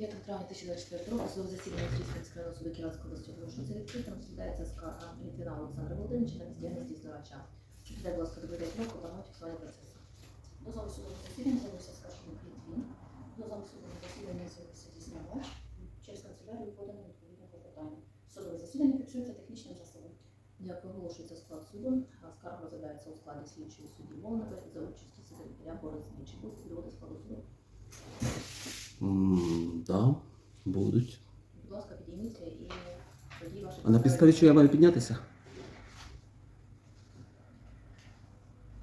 9 травня 2024 року судове засідання міськрайонного суду Кіровської області оголошується відкритим. Розглядається скарга Літвіна Олександра Володимировича на бездіяльність здавача. Піде, будь ласка, доповідає року, планує фіксування процесу. До зали судового засідання з'явився скаржник Літвін. До зали судового засідання з'явився дізнавач. Через канцелярію подано відповідне клопотання. Судове засідання фіксується технічним засобом. Дякую, оголошується склад суду. Скарга розглядається у складі слідчої судді Волнової за участі секретаря Борис будуть підводи складу суду? М, Да, будуть. Будь ласка, підійміться і тоді ваші А на підставі чого я маю піднятися?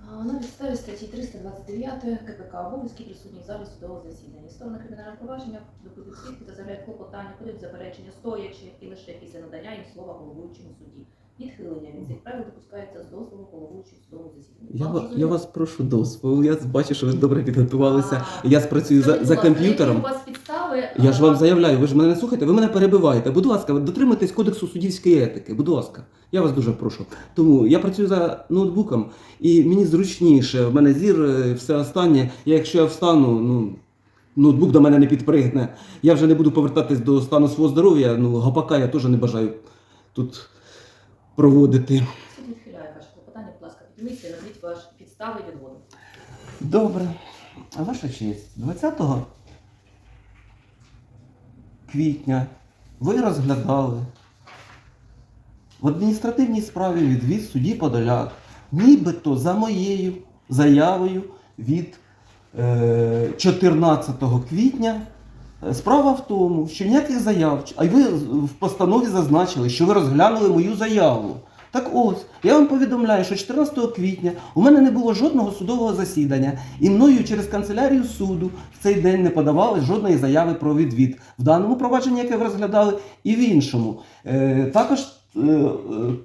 А, На підставі статті 329 КПК обов'язки присутніх в залі судового засідання. Сторони кримінального провадження допитують свідки та заявляють клопотання, подають заперечення стоячи і лише після надання їм слова головуючому суді. Відхилення від цих правил допускається з дозволу головуючого судового засідання. Я, ва- я вас прошу дозволу. Я бачу, що ви добре підготувалися. А, Я спрацюю за, за комп'ютером. у вас підстави? Я ж вам заявляю, ви ж мене не слухаєте, ви мене перебиваєте. Будь ласка, ви дотримуйтесь кодексу суддівської етики. Будь ласка, я вас дуже прошу. Тому я працюю за ноутбуком, і мені зручніше. В мене зір, е, все останнє. Я, якщо я встану, ну. Ноутбук до мене не підпригне. Я вже не буду повертатись до стану свого здоров'я. Ну, гапака я теж не бажаю тут проводити. Суд відхиляє ваше клопотання, будь ласка, підніміться назвіть ваші підстави відводу. Добре. А ваша честь, 20 квітня ви розглядали в адміністративній справі відвід судді Подоляк, нібито за моєю заявою від е, 14 квітня. Е, Справа в тому, що ніяких заяв, а й ви в постанові зазначили, що ви розглянули мою заяву. Так ось, я вам повідомляю, що 14 квітня у мене не було жодного судового засідання, і мною через канцелярію суду в цей день не подавали жодної заяви про відвід в даному провадженні, яке ви розглядали, і в іншому. Е, також е, е,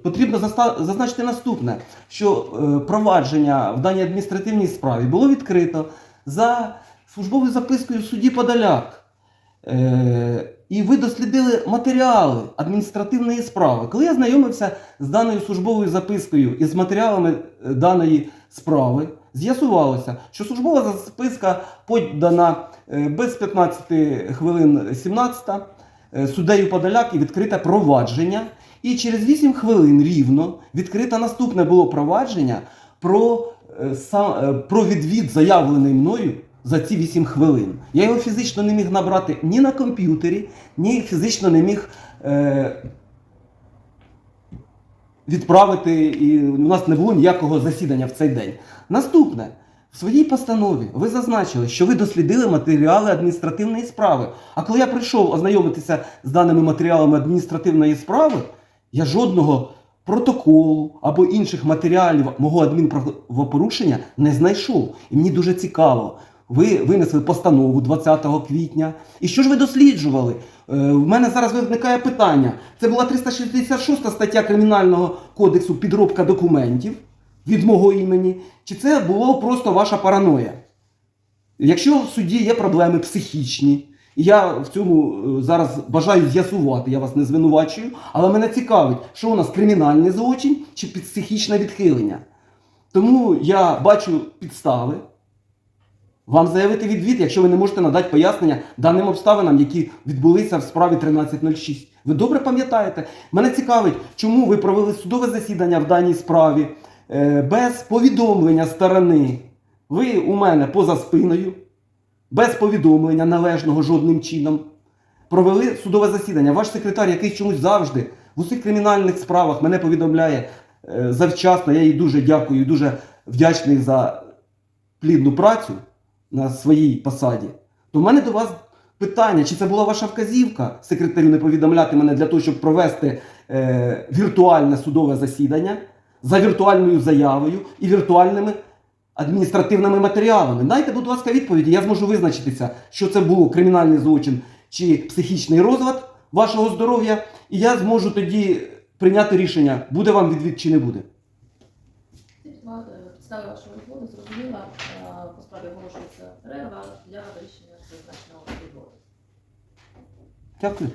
потрібно зазначити наступне: що е, провадження в даній адміністративній справі було відкрито за службовою запискою судді Подоляк. Е, і ви дослідили матеріали адміністративної справи. Коли я знайомився з даною службовою запискою і з матеріалами е, даної справи, з'ясувалося, що службова записка подана е, без 15 хвилин 17 е, суддею Подоляк і відкрите провадження. І через 8 хвилин рівно відкрите наступне було провадження про, про відвід, заявлений мною за ці 8 хвилин. Я його фізично не міг набрати ні на комп'ютері, ні фізично не міг е, відправити, і у нас не було ніякого засідання в цей день. Наступне. В своїй постанові ви зазначили, що ви дослідили матеріали адміністративної справи. А коли я прийшов ознайомитися з даними матеріалами адміністративної справи, я жодного протоколу або інших матеріалів мого адмінправопорушення не знайшов. І мені дуже цікаво. Ви винесли постанову 20 квітня. І що ж ви досліджували? Е, в мене зараз виникає питання. Це була 366 стаття Кримінального кодексу підробка документів від мого імені, чи це було просто ваша параноя? Якщо в суді є проблеми психічні, я в цьому е, зараз бажаю з'ясувати, я вас не звинувачую, але мене цікавить, що у нас кримінальний злочин чи психічне відхилення. Тому я бачу підстави вам заявити відвід, якщо ви не можете надати пояснення даним обставинам, які відбулися в справі 1306. Ви добре пам'ятаєте? Мене цікавить, чому ви провели судове засідання в даній справі е, без повідомлення сторони. Ви у мене поза спиною, без повідомлення належного жодним чином. Провели судове засідання. Ваш секретар, який чомусь завжди в усіх кримінальних справах мене повідомляє е, завчасно. Я їй дуже дякую дуже вдячний за плідну працю на своїй посаді. То в мене до вас питання, чи це була ваша вказівка секретарю не повідомляти мене для того, щоб провести е, віртуальне судове засідання за віртуальною заявою і віртуальними адміністративними матеріалами. Дайте, будь ласка, відповіді, я зможу визначитися, що це був кримінальний злочин чи психічний розлад вашого здоров'я, і я зможу тоді прийняти рішення, буде вам відвід чи не буде. Підстава- Підстави вашого відводу зрозуміла. По справі оголошується перерва для вирішення зазначеного відбору. Дякую.